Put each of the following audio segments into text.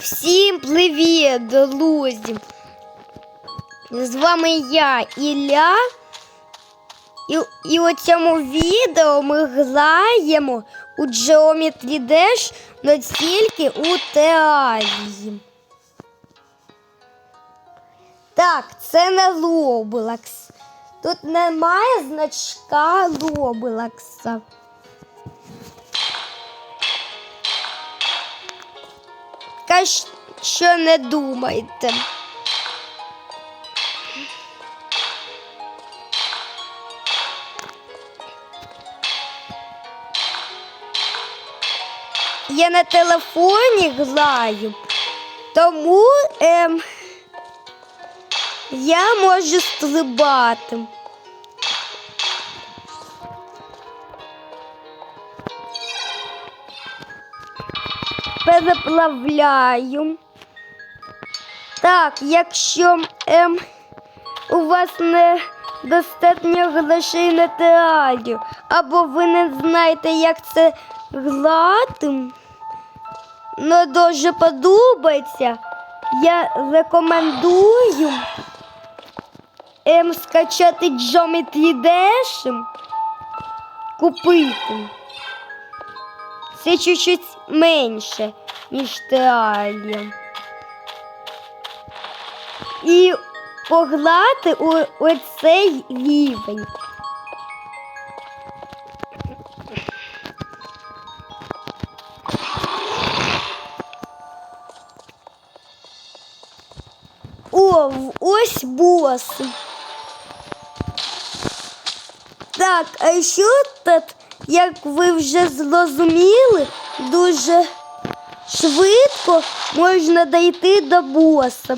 Всім привіт, друзі! З вами я, Ілля. І, і у цьому відео ми граємо у Geometry Dash, но тільки у теарії. Так, це не Roblox. Тут немає значка Roblox. Що не думайте. Я на телефоні граю, тому ем, я можу стрибати. Переплавляю. Так, якщо ем, у вас не достатньо грошей на театрі, або ви не знаєте, як це грати, ну дуже подобається, я рекомендую ем, скачати Geometry Dash, купити. Це чуть-чуть менше, ніж теарія. І пограти у оцей рівень. О, ось бос. Так, а що тут, як ви вже зрозуміли, дуже швидко можна дійти до боса.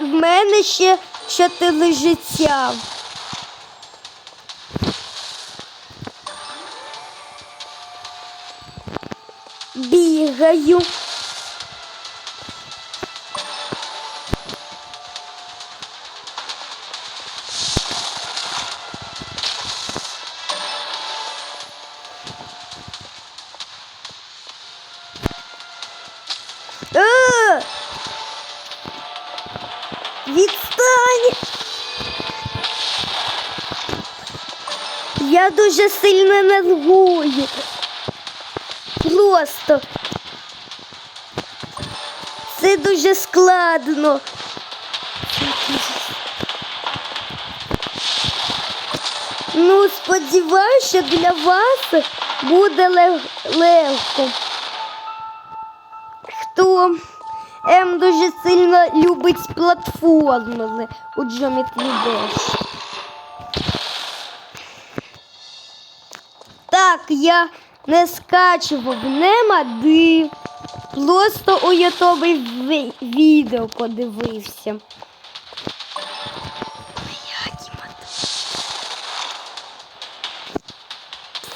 В мене ще чотири життя. Бігаю. Відстань! Я дуже сильно нервую. Просто. Це дуже складно. Ну, сподіваюся, для вас буде лег- легко. Хто ем, дуже сильно любить платформи у Geometry Dash. Так, я не скачував немади. Просто у ютубі відео подивився.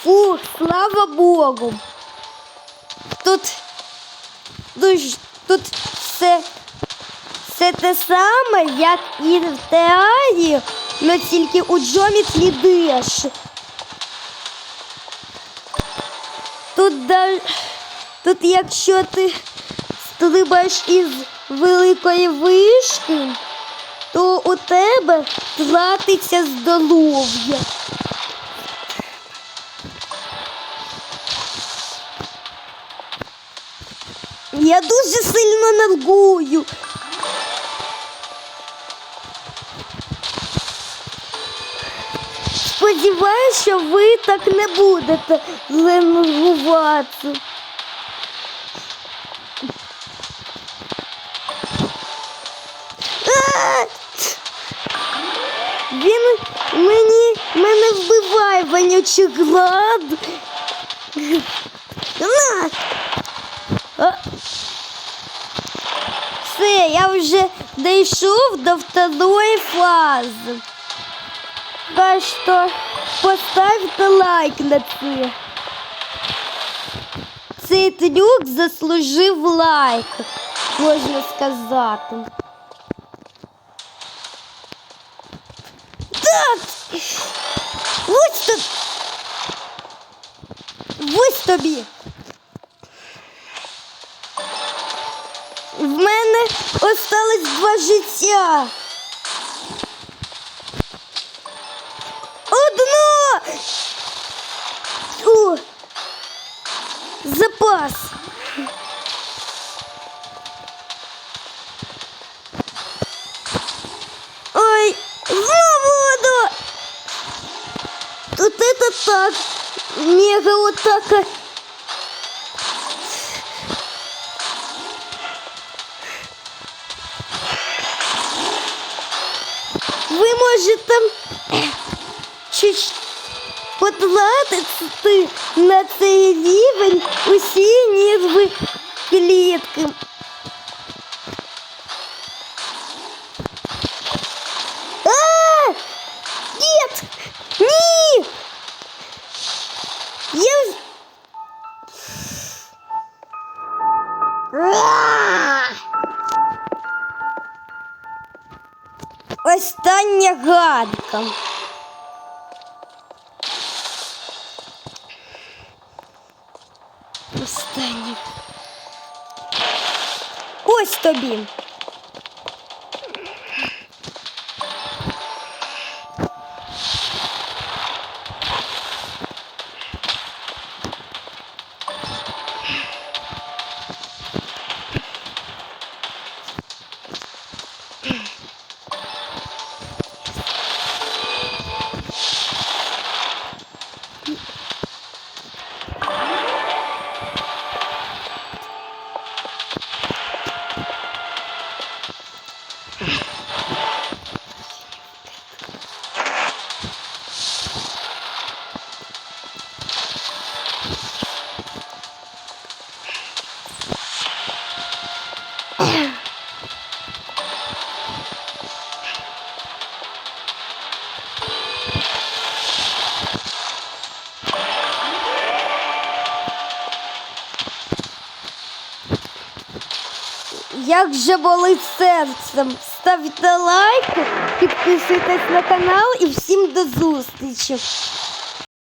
Фух, слава Богу. Тут дуже тут все, все те саме, як і в теарі, але тільки у Geometry Dash. Тут, тут якщо ти стрибаєш із великої вишки, то у тебе тратиться здоров'я. Я дуже сильно нервую. Сподіваюся, що ви так не будете нервувати. Він мені мене вбиває вонючий град. На! Все, я вже дійшов до второї фази. Так що поставте лайк на це. Цей трюк заслужив лайк, можна сказати. Так. Ось тобі. Ось тобі. Осталось два життя. Одно. О, запас. Ой, вода. Тут это так. Мега атака. Ви можете чуть подладити на цей рівень усі нерви клітки. А! Нет! Ні! Я... Остання гадка. Остання. Ось тобі. Як же болить серцем. Ставте лайки, підписуйтесь на канал і всім до зустрічі.